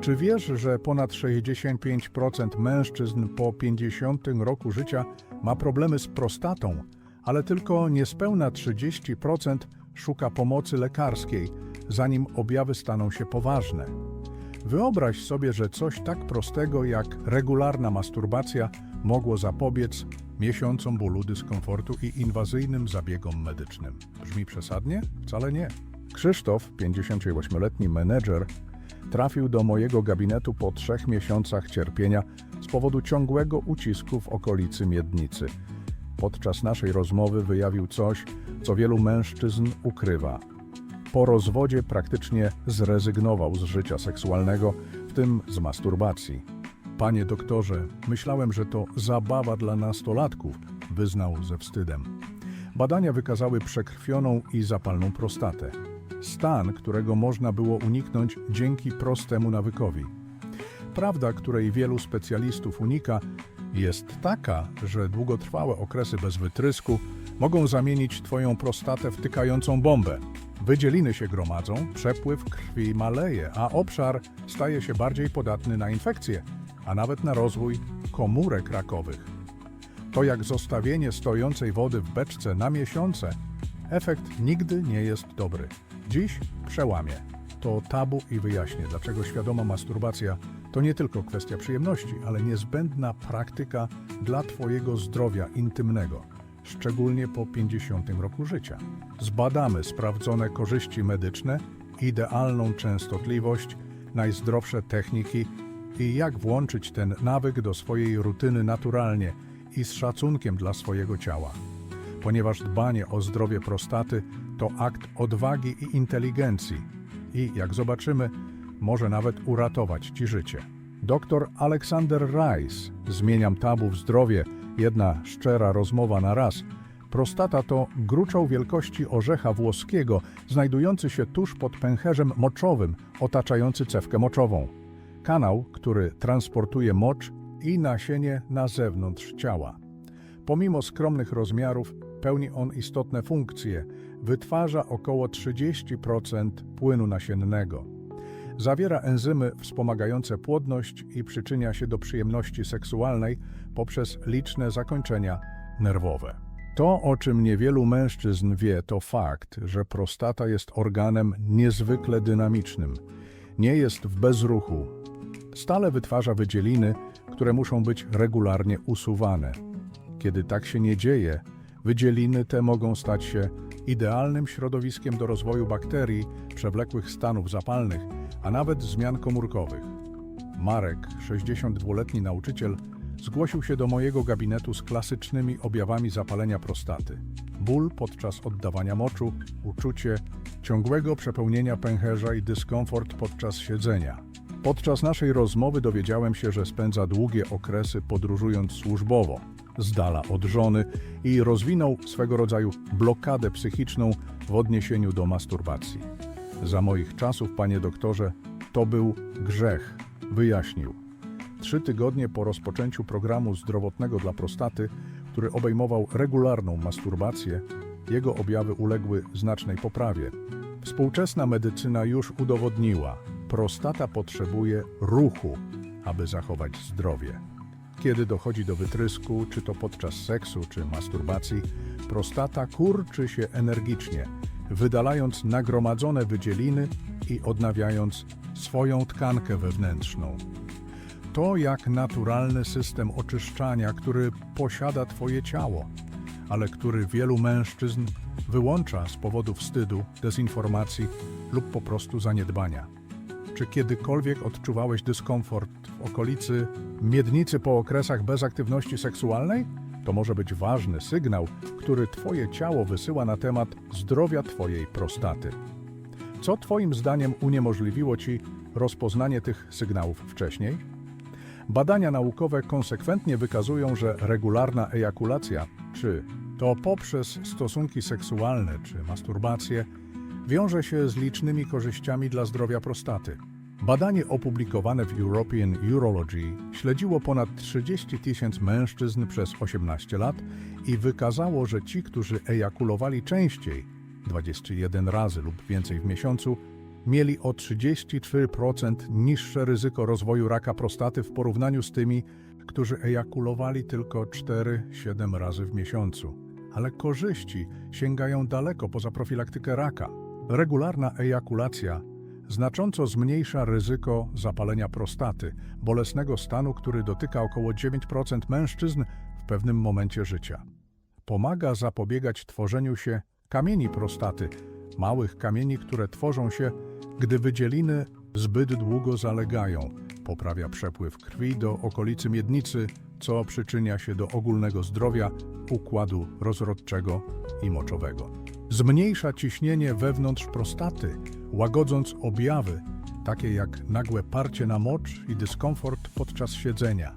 Czy wiesz, że ponad 65% mężczyzn po 50 roku życia ma problemy z prostatą, ale tylko niespełna 30% szuka pomocy lekarskiej, zanim objawy staną się poważne? Wyobraź sobie, że coś tak prostego jak regularna masturbacja mogło zapobiec miesiącom bólu, dyskomfortu i inwazyjnym zabiegom medycznym. Brzmi przesadnie? Wcale nie. Krzysztof, 58-letni menedżer, trafił do mojego gabinetu po trzech miesiącach cierpienia z powodu ciągłego ucisku w okolicy miednicy. Podczas naszej rozmowy wyjawił coś, co wielu mężczyzn ukrywa. Po rozwodzie praktycznie zrezygnował z życia seksualnego, w tym z masturbacji. Panie doktorze, myślałem, że to zabawa dla nastolatków, wyznał ze wstydem. Badania wykazały przekrwioną i zapalną prostatę. Stan, którego można było uniknąć dzięki prostemu nawykowi. Prawda, której wielu specjalistów unika, jest taka, że długotrwałe okresy bez wytrysku mogą zamienić Twoją prostatę w tykającą bombę. Wydzieliny się gromadzą, przepływ krwi maleje, a obszar staje się bardziej podatny na infekcje, a nawet na rozwój komórek rakowych. To jak zostawienie stojącej wody w beczce na miesiące, efekt nigdy nie jest dobry. Dziś przełamie. To tabu i wyjaśnię, dlaczego świadoma masturbacja to nie tylko kwestia przyjemności, ale niezbędna praktyka dla Twojego zdrowia intymnego, szczególnie po 50 roku życia. Zbadamy sprawdzone korzyści medyczne, idealną częstotliwość, najzdrowsze techniki i jak włączyć ten nawyk do swojej rutyny naturalnie i z szacunkiem dla swojego ciała. Ponieważ dbanie o zdrowie prostaty to akt odwagi i inteligencji i, jak zobaczymy, może nawet uratować Ci życie. Dr Alexander Rice, zmieniam tabu w zdrowie, jedna szczera rozmowa na raz. Prostata to gruczoł wielkości orzecha włoskiego, znajdujący się tuż pod pęcherzem moczowym, otaczający cewkę moczową. Kanał, który transportuje mocz i nasienie na zewnątrz ciała. Pomimo skromnych rozmiarów, pełni on istotne funkcje. Wytwarza około 30% płynu nasiennego. Zawiera enzymy wspomagające płodność i przyczynia się do przyjemności seksualnej poprzez liczne zakończenia nerwowe. To, o czym niewielu mężczyzn wie, to fakt, że prostata jest organem niezwykle dynamicznym. Nie jest w bezruchu. Stale wytwarza wydzieliny, które muszą być regularnie usuwane. Kiedy tak się nie dzieje, wydzieliny te mogą stać się idealnym środowiskiem do rozwoju bakterii, przewlekłych stanów zapalnych, a nawet zmian komórkowych. Marek, 62-letni nauczyciel, zgłosił się do mojego gabinetu z klasycznymi objawami zapalenia prostaty. Ból podczas oddawania moczu, uczucie ciągłego przepełnienia pęcherza i dyskomfort podczas siedzenia. Podczas naszej rozmowy dowiedziałem się, że spędza długie okresy podróżując służbowo, z dala od żony i rozwinął swego rodzaju blokadę psychiczną w odniesieniu do masturbacji. Za moich czasów, panie doktorze, to był grzech, wyjaśnił. Trzy tygodnie po rozpoczęciu programu zdrowotnego dla prostaty, który obejmował regularną masturbację, jego objawy uległy znacznej poprawie. Współczesna medycyna już udowodniła, prostata potrzebuje ruchu, aby zachować zdrowie. Kiedy dochodzi do wytrysku, czy to podczas seksu, czy masturbacji, prostata kurczy się energicznie, wydalając nagromadzone wydzieliny i odnawiając swoją tkankę wewnętrzną. To jak naturalny system oczyszczania, który posiada Twoje ciało, ale który wielu mężczyzn wyłącza z powodu wstydu, dezinformacji lub po prostu zaniedbania. Czy kiedykolwiek odczuwałeś dyskomfort w okolicy miednicy po okresach bez aktywności seksualnej? To może być ważny sygnał, który Twoje ciało wysyła na temat zdrowia Twojej prostaty. Co Twoim zdaniem uniemożliwiło Ci rozpoznanie tych sygnałów wcześniej? Badania naukowe konsekwentnie wykazują, że regularna ejakulacja, czy to poprzez stosunki seksualne czy masturbację, wiąże się z licznymi korzyściami dla zdrowia prostaty. Badanie opublikowane w European Urology śledziło ponad 30 tysięcy mężczyzn przez 18 lat i wykazało, że ci, którzy ejakulowali częściej, 21 razy lub więcej w miesiącu, mieli o 34% niższe ryzyko rozwoju raka prostaty w porównaniu z tymi, którzy ejakulowali tylko 4-7 razy w miesiącu. Ale korzyści sięgają daleko poza profilaktykę raka. Regularna ejakulacja znacząco zmniejsza ryzyko zapalenia prostaty, bolesnego stanu, który dotyka około 9% mężczyzn w pewnym momencie życia. Pomaga zapobiegać tworzeniu się kamieni prostaty, małych kamieni, które tworzą się, gdy wydzieliny zbyt długo zalegają. Poprawia przepływ krwi do okolicy miednicy, co przyczynia się do ogólnego zdrowia układu rozrodczego i moczowego. Zmniejsza ciśnienie wewnątrz prostaty, łagodząc objawy, takie jak nagłe parcie na mocz i dyskomfort podczas siedzenia.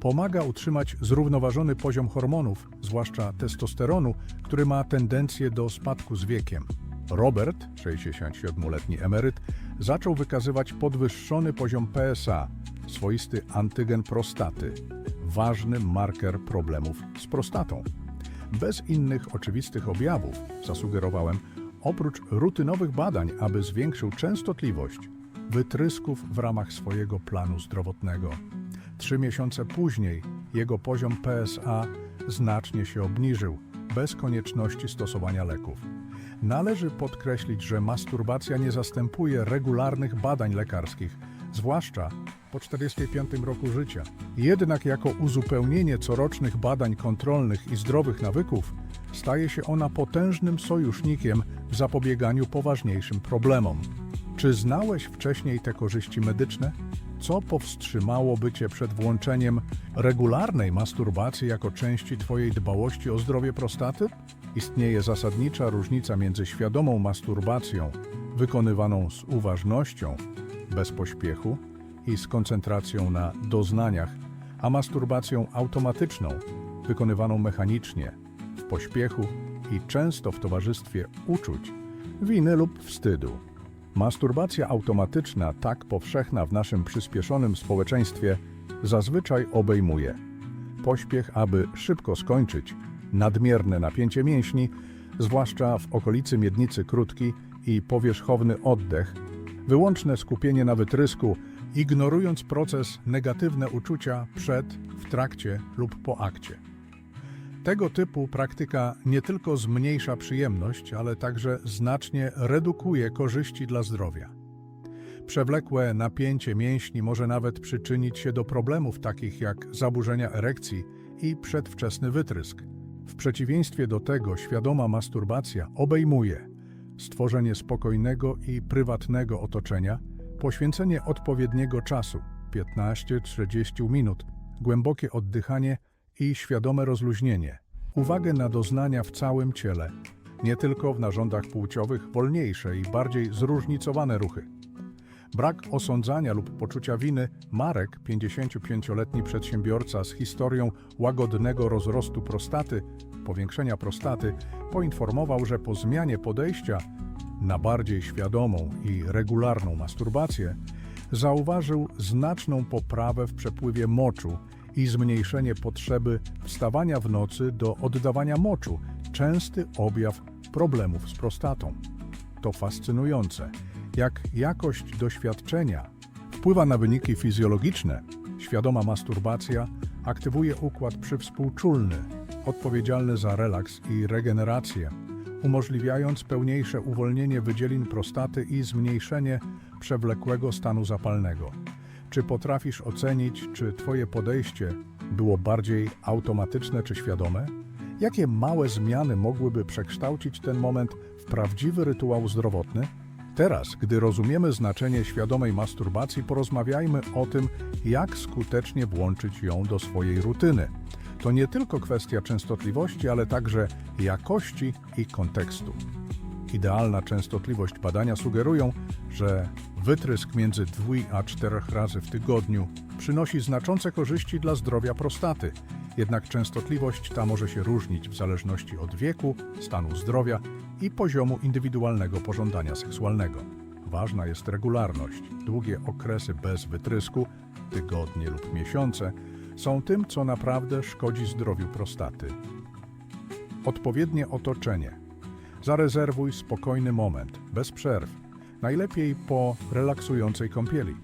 Pomaga utrzymać zrównoważony poziom hormonów, zwłaszcza testosteronu, który ma tendencję do spadku z wiekiem. Robert, 67-letni emeryt, zaczął wykazywać podwyższony poziom PSA, swoisty antygen prostaty, ważny marker problemów z prostatą. Bez innych oczywistych objawów, zasugerowałem, oprócz rutynowych badań, aby zwiększył częstotliwość wytrysków w ramach swojego planu zdrowotnego. Trzy miesiące później jego poziom PSA znacznie się obniżył, bez konieczności stosowania leków. Należy podkreślić, że masturbacja nie zastępuje regularnych badań lekarskich, zwłaszcza po 45 roku życia. Jednak jako uzupełnienie corocznych badań kontrolnych i zdrowych nawyków, staje się ona potężnym sojusznikiem w zapobieganiu poważniejszym problemom. Czy znałeś wcześniej te korzyści medyczne? Co powstrzymałoby Cię przed włączeniem regularnej masturbacji jako części Twojej dbałości o zdrowie prostaty? Istnieje zasadnicza różnica między świadomą masturbacją, wykonywaną z uważnością, bez pośpiechu i z koncentracją na doznaniach, a masturbacją automatyczną, wykonywaną mechanicznie, w pośpiechu i często w towarzystwie uczuć, winy lub wstydu. Masturbacja automatyczna, tak powszechna w naszym przyspieszonym społeczeństwie, zazwyczaj obejmuje pośpiech, aby szybko skończyć, nadmierne napięcie mięśni, zwłaszcza w okolicy miednicy krótki i powierzchowny oddech, wyłączne skupienie na wytrysku, ignorując proces negatywne uczucia przed, w trakcie lub po akcie. Tego typu praktyka nie tylko zmniejsza przyjemność, ale także znacznie redukuje korzyści dla zdrowia. Przewlekłe napięcie mięśni może nawet przyczynić się do problemów takich jak zaburzenia erekcji i przedwczesny wytrysk. W przeciwieństwie do tego świadoma masturbacja obejmuje stworzenie spokojnego i prywatnego otoczenia, poświęcenie odpowiedniego czasu 15-30 minut, głębokie oddychanie i świadome rozluźnienie, uwagę na doznania w całym ciele, nie tylko w narządach płciowych, wolniejsze i bardziej zróżnicowane ruchy. Brak osądzania lub poczucia winy. Marek, 55-letni przedsiębiorca z historią łagodnego rozrostu prostaty, powiększenia prostaty, poinformował, że po zmianie podejścia na bardziej świadomą i regularną masturbację zauważył znaczną poprawę w przepływie moczu i zmniejszenie potrzeby wstawania w nocy do oddawania moczu, częsty objaw problemów z prostatą. To fascynujące, jak jakość doświadczenia wpływa na wyniki fizjologiczne. Świadoma masturbacja aktywuje układ przywspółczulny, odpowiedzialny za relaks i regenerację, umożliwiając pełniejsze uwolnienie wydzielin prostaty i zmniejszenie przewlekłego stanu zapalnego. Czy potrafisz ocenić, czy Twoje podejście było bardziej automatyczne czy świadome? Jakie małe zmiany mogłyby przekształcić ten moment w prawdziwy rytuał zdrowotny? Teraz, gdy rozumiemy znaczenie świadomej masturbacji, porozmawiajmy o tym, jak skutecznie włączyć ją do swojej rutyny. To nie tylko kwestia częstotliwości, ale także jakości i kontekstu. Idealna częstotliwość badania sugerują, że wytrysk między 2 a 4 razy w tygodniu przynosi znaczące korzyści dla zdrowia prostaty. Jednak częstotliwość ta może się różnić w zależności od wieku, stanu zdrowia i poziomu indywidualnego pożądania seksualnego. Ważna jest regularność. Długie okresy bez wytrysku, tygodnie lub miesiące, są tym, co naprawdę szkodzi zdrowiu prostaty. Odpowiednie otoczenie. Zarezerwuj spokojny moment, bez przerw. najlepiej po relaksującej kąpieli.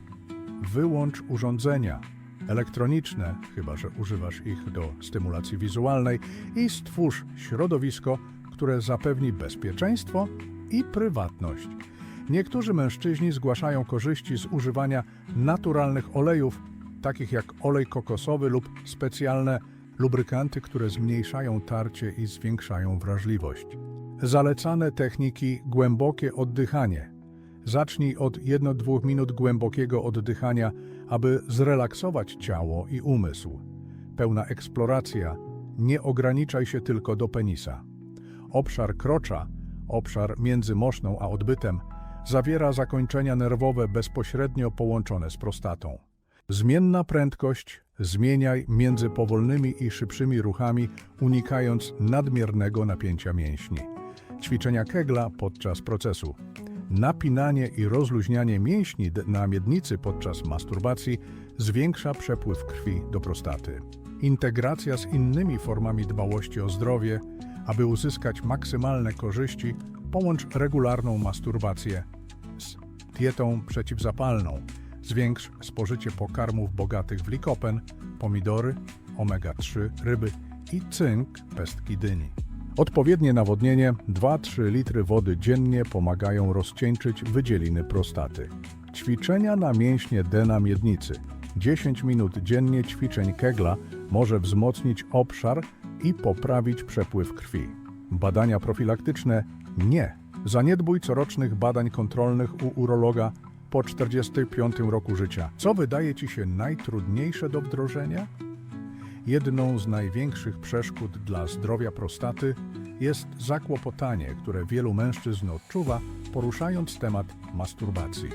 Wyłącz urządzenia elektroniczne, chyba że używasz ich do stymulacji wizualnej, i stwórz środowisko, które zapewni bezpieczeństwo i prywatność. Niektórzy mężczyźni zgłaszają korzyści z używania naturalnych olejów, takich jak olej kokosowy lub specjalne lubrykanty, które zmniejszają tarcie i zwiększają wrażliwość. Zalecane techniki głębokie oddychanie. Zacznij od 1-2 minut głębokiego oddychania, aby zrelaksować ciało i umysł. Pełna eksploracja. Nie ograniczaj się tylko do penisa. Obszar krocza, obszar między moszną a odbytem, zawiera zakończenia nerwowe bezpośrednio połączone z prostatą. Zmienna prędkość zmieniaj między powolnymi i szybszymi ruchami, unikając nadmiernego napięcia mięśni. Ćwiczenia kegla podczas procesu. Napinanie i rozluźnianie mięśni na miednicy podczas masturbacji zwiększa przepływ krwi do prostaty. Integracja z innymi formami dbałości o zdrowie, aby uzyskać maksymalne korzyści, połącz regularną masturbację z dietą przeciwzapalną. Zwiększ spożycie pokarmów bogatych w likopen, pomidory, omega-3, ryby i cynk, pestki dyni. Odpowiednie nawodnienie 2-3 litry wody dziennie pomagają rozcieńczyć wydzieliny prostaty. Ćwiczenia na mięśnie dna miednicy. 10 minut dziennie ćwiczeń kegla może wzmocnić obszar i poprawić przepływ krwi. Badania profilaktyczne nie. Zaniedbój corocznych badań kontrolnych u urologa po 45 roku życia. Co wydaje Ci się najtrudniejsze do wdrożenia? Jedną z największych przeszkód dla zdrowia prostaty jest zakłopotanie, które wielu mężczyzn odczuwa, poruszając temat masturbacji.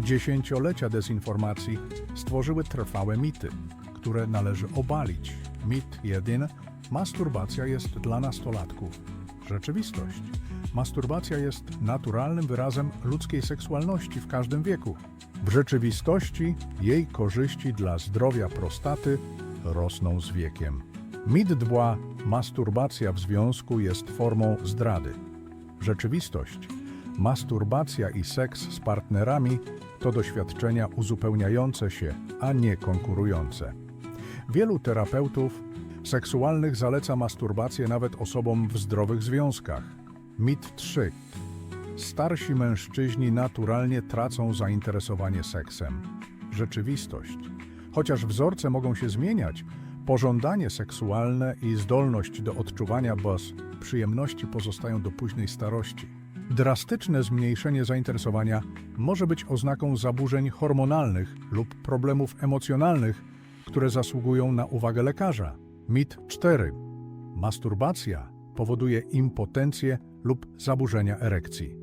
Dziesięciolecia dezinformacji stworzyły trwałe mity, które należy obalić. Mit jeden: masturbacja jest dla nastolatków. Rzeczywistość. Masturbacja jest naturalnym wyrazem ludzkiej seksualności w każdym wieku. W rzeczywistości jej korzyści dla zdrowia prostaty rosną z wiekiem. Mit 2. Masturbacja w związku jest formą zdrady. Rzeczywistość. Masturbacja i seks z partnerami to doświadczenia uzupełniające się, a nie konkurujące. Wielu terapeutów seksualnych zaleca masturbację nawet osobom w zdrowych związkach. Mit 3. Starsi mężczyźni naturalnie tracą zainteresowanie seksem. Rzeczywistość. Chociaż wzorce mogą się zmieniać, pożądanie seksualne i zdolność do odczuwania bez przyjemności pozostają do późnej starości. Drastyczne zmniejszenie zainteresowania może być oznaką zaburzeń hormonalnych lub problemów emocjonalnych, które zasługują na uwagę lekarza. Mit 4. Masturbacja powoduje impotencję lub zaburzenia erekcji.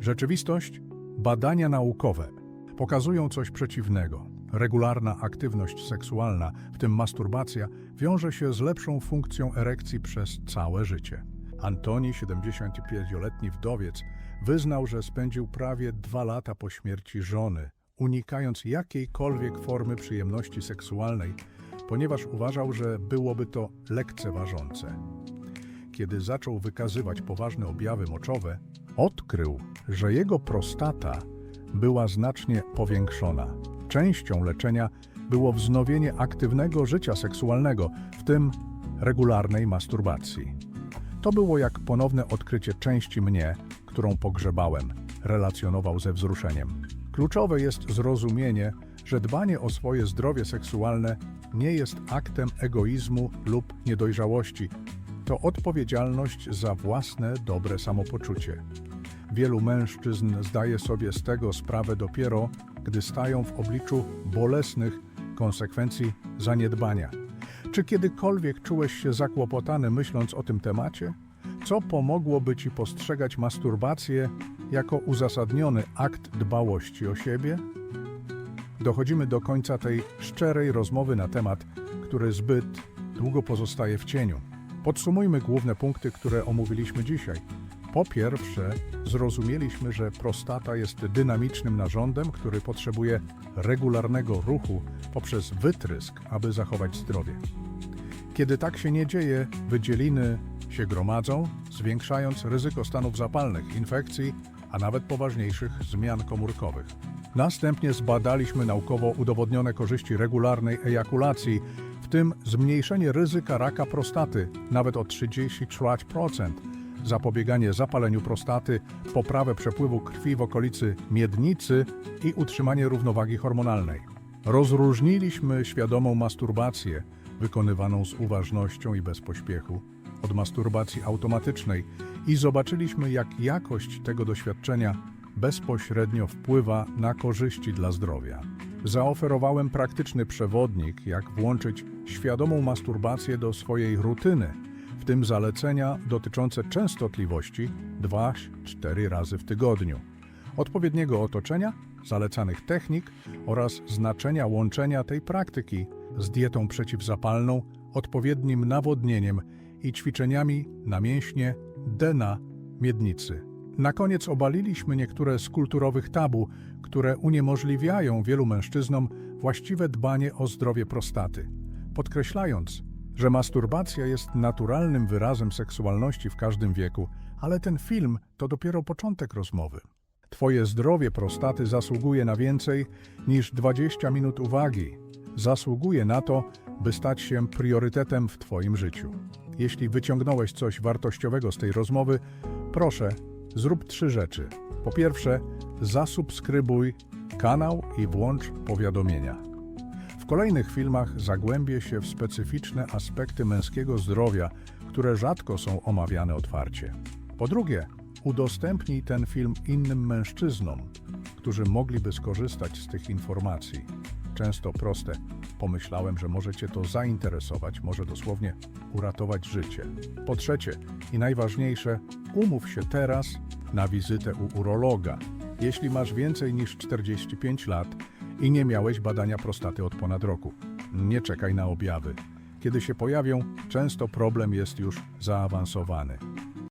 Rzeczywistość, badania naukowe pokazują coś przeciwnego. Regularna aktywność seksualna, w tym masturbacja, wiąże się z lepszą funkcją erekcji przez całe życie. Antoni, 75-letni wdowiec, wyznał, że spędził prawie dwa lata po śmierci żony, unikając jakiejkolwiek formy przyjemności seksualnej, ponieważ uważał, że byłoby to lekceważące kiedy zaczął wykazywać poważne objawy moczowe, odkrył, że jego prostata była znacznie powiększona. Częścią leczenia było wznowienie aktywnego życia seksualnego, w tym regularnej masturbacji. To było jak ponowne odkrycie części mnie, którą pogrzebałem, relacjonował ze wzruszeniem. Kluczowe jest zrozumienie, że dbanie o swoje zdrowie seksualne nie jest aktem egoizmu lub niedojrzałości, to odpowiedzialność za własne dobre samopoczucie. Wielu mężczyzn zdaje sobie z tego sprawę dopiero, gdy stają w obliczu bolesnych konsekwencji zaniedbania. Czy kiedykolwiek czułeś się zakłopotany myśląc o tym temacie? Co pomogłoby ci postrzegać masturbację jako uzasadniony akt dbałości o siebie? Dochodzimy do końca tej szczerej rozmowy na temat, który zbyt długo pozostaje w cieniu. Podsumujmy główne punkty, które omówiliśmy dzisiaj. Po pierwsze, zrozumieliśmy, że prostata jest dynamicznym narządem, który potrzebuje regularnego ruchu poprzez wytrysk, aby zachować zdrowie. Kiedy tak się nie dzieje, wydzieliny się gromadzą, zwiększając ryzyko stanów zapalnych, infekcji a nawet poważniejszych zmian komórkowych. Następnie zbadaliśmy naukowo udowodnione korzyści regularnej ejakulacji, w tym zmniejszenie ryzyka raka prostaty nawet o 33%, zapobieganie zapaleniu prostaty, poprawę przepływu krwi w okolicy miednicy i utrzymanie równowagi hormonalnej. Rozróżniliśmy świadomą masturbację, wykonywaną z uważnością i bez pośpiechu, od masturbacji automatycznej i zobaczyliśmy, jak jakość tego doświadczenia bezpośrednio wpływa na korzyści dla zdrowia. Zaoferowałem praktyczny przewodnik, jak włączyć świadomą masturbację do swojej rutyny, w tym zalecenia dotyczące częstotliwości 2-4 razy w tygodniu, odpowiedniego otoczenia, zalecanych technik oraz znaczenia łączenia tej praktyki z dietą przeciwzapalną, odpowiednim nawodnieniem i ćwiczeniami na mięśnie dna miednicy. Na koniec obaliliśmy niektóre z kulturowych tabu, które uniemożliwiają wielu mężczyznom właściwe dbanie o zdrowie prostaty, podkreślając, że masturbacja jest naturalnym wyrazem seksualności w każdym wieku, ale ten film to dopiero początek rozmowy. Twoje zdrowie prostaty zasługuje na więcej niż 20 minut uwagi. Zasługuje na to, by stać się priorytetem w Twoim życiu. Jeśli wyciągnąłeś coś wartościowego z tej rozmowy, proszę, zrób trzy rzeczy. Po pierwsze, zasubskrybuj kanał i włącz powiadomienia. W kolejnych filmach zagłębię się w specyficzne aspekty męskiego zdrowia, które rzadko są omawiane otwarcie. Po drugie, udostępnij ten film innym mężczyznom, którzy mogliby skorzystać z tych informacji. Często proste. Pomyślałem, że może Cię to zainteresować, może dosłownie uratować życie. Po trzecie i najważniejsze, umów się teraz na wizytę u urologa. Jeśli masz więcej niż 45 lat i nie miałeś badania prostaty od ponad roku, nie czekaj na objawy. Kiedy się pojawią, często problem jest już zaawansowany.